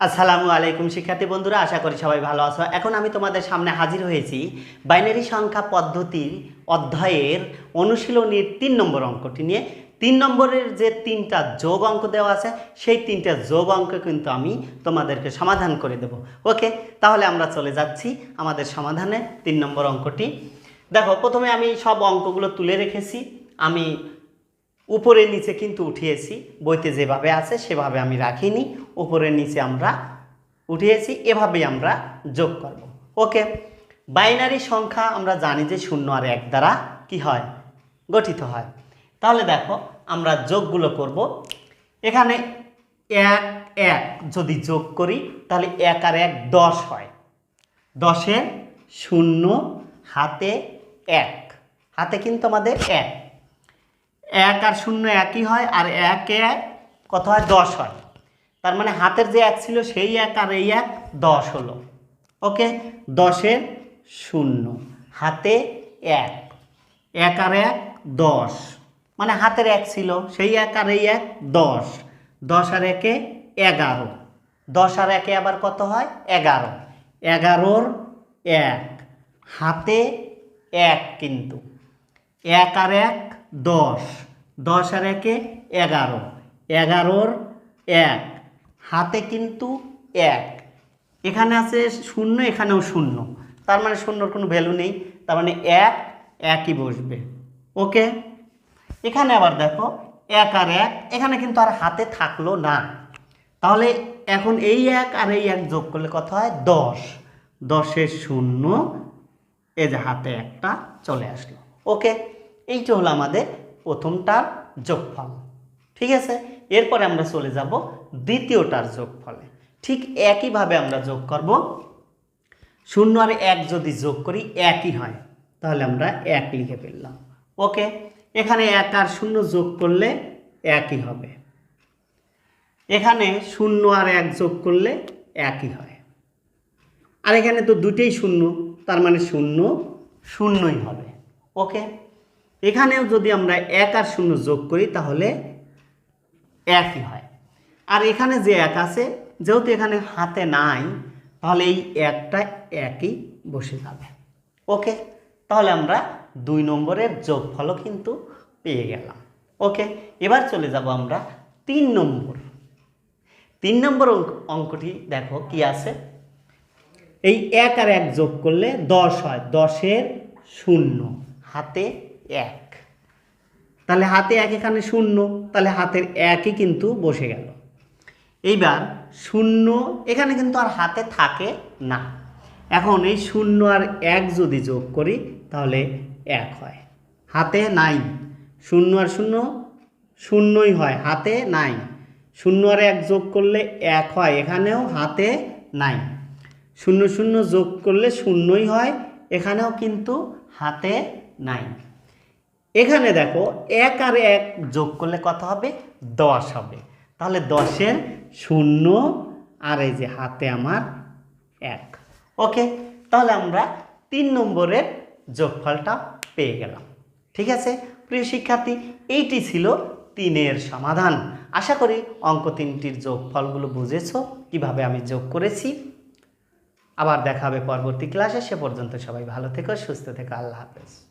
আসসালামু আলাইকুম শিক্ষার্থী বন্ধুরা, আশা করি সবাই ভালো আছো। এখন আমি তোমাদের সামনে হাজির হয়েছি বাইনারি সংখ্যা পদ্ধতির অধ্যায়ের অনুশীলনীর তিন নম্বর অঙ্কটি নিয়ে। তিন নম্বরের যে তিনটা যোগ অঙ্ক দেওয়া আছে, সেই তিনটা যোগ অঙ্ক কিন্তু আমি তোমাদেরকে সমাধান করে দেব। ওকে, তাহলে আমরা চলে যাচ্ছি আমাদের সমাধানে তিন নম্বর অঙ্কটি। দেখো, প্রথমে আমি সব অঙ্কগুলো তুলে রেখেছি। আমি উপরে নিচে কিন্তু উঠিয়েছি, বইতে যেভাবে আছে সেভাবে আমি রাখিনি উপরে নিচে আমরা উঠিয়েছি, এভাবেই আমরা যোগ করব। ওকে, বাইনারি সংখ্যা আমরা জানি যে শূন্য আর এক দ্বারা কি হয়? গঠিত হয়। তাহলে দেখো, আমরা যোগগুলো করব। এখানে এক এক যদি যোগ করি, তাহলে এক আর এক দশ হয়। দশে শূন্য, হাতে এক। হাতে কিন্তু আমাদের এক। এক আর শূন্য একই হয়, আর এক এক কত হয়? দশ হয়। তার মানে হাতের যে এক ছিল সেই এক আর এই এক দশ হলো। ওকে? দশের শূন্য, হাতে এক এক আর এক দশ। মানে হাতের এক ছিল, সেই এক আর এই এক দশ। দশ আর একে এগারো। দশ আর একে আবার কত হয়? এগারো। এগারোর এক, হাতে এক কিন্তু। এক আর এক দশ। দশ আর একে এগারো। এগারোর এক। হাতে কিন্তু এক। এখানে আছে শূন্য, এখানেও শূন্য। তার মানে শূন্যর কোনো ভ্যালু নেই। তার মানে এক, একই বসবে। ওকে? এখানে আবার দেখো, এক আর এক, এখানে কিন্তু আর হাতে থাকল না। তাহলে এখন এই এক আর এই এক যোগ করলে কত হয়? দশ। দশের শূন্য এ যে হাতে একটা চলে আসলো। ওকে? এইটা হলো আমাদের প্রথমটার যোগফল। ঠিক আছে? এরপরে আমরা চলে যাব দ্বিতীয়টার যোগফলে। ঠিক একইভাবে আমরা যোগ করব। শূন্য আর এক যদি যোগ করি, একই হয়। তাহলে আমরা এক লিখে ফেললাম। ওকে? এখানে এক আর শূন্য যোগ করলে একই হবে। এখানে শূন্য আর এক যোগ করলে একই হয়। আর এখানে তো দুটেই শূন্য, তার মানে শূন্য শূন্যই হবে। ওকে? এখানেও যদি আমরা এক আর শূন্য যোগ করি, তাহলে একই হয়। আর এখানে যে এক আছে, যেহেতু এখানে হাতে নাই, তাহলে এই একটা একই বসে যাবে। ওকে? তাহলে আমরা দুই নম্বরের যোগফলও কিন্তু পেয়ে গেলাম। ওকে? এবার চলে যাব আমরা তিন নম্বর। তিন নম্বর অঙ্ক, অঙ্কটি দেখো কি আছে? এই এক আর এক যোগ করলে দশ হয়। দশের শূন্য। হাতে এক। তাহলে হাতে এক এখানে শূন্য, তাহলে হাতের একই কিন্তু বসে গেল। এইবার শূন্য এখানে কিন্তু আর হাতে থাকে না। এখন এই শূন্য আর এক যদি যোগ করি, তাহলে এক হয়। হাতে নাই। শূন্য আর শূন্য, শূন্যই হয়। হাতে নাই। শূন্য আর এক যোগ করলে এক হয়, এখানেও হাতে নাই। শূন্য শূন্য যোগ করলে শূন্যই হয়, এখানেও কিন্তু হাতে নাই। এখানে দেখো এক আর এক যোগ করলে কত হবে? দশ হবে। তাহলে দশের শূন্য আর এই যে হাতে আমার এক। ওকে, তাহলে আমরা তিন নম্বরের যোগফলটা পেয়ে গেলাম। ঠিক আছে? প্রিয় শিক্ষার্থী, এইটি ছিল তিনের সমাধান। আশা করি অঙ্ক তিনটির যোগফলগুলো বুঝেছ, কীভাবে আমি যোগ করেছি। আবার দেখা হবে পরবর্তী ক্লাসে। সে পর্যন্ত সবাই ভালো থেকো, সুস্থ থেকো। আল্লাহ হাফেজ।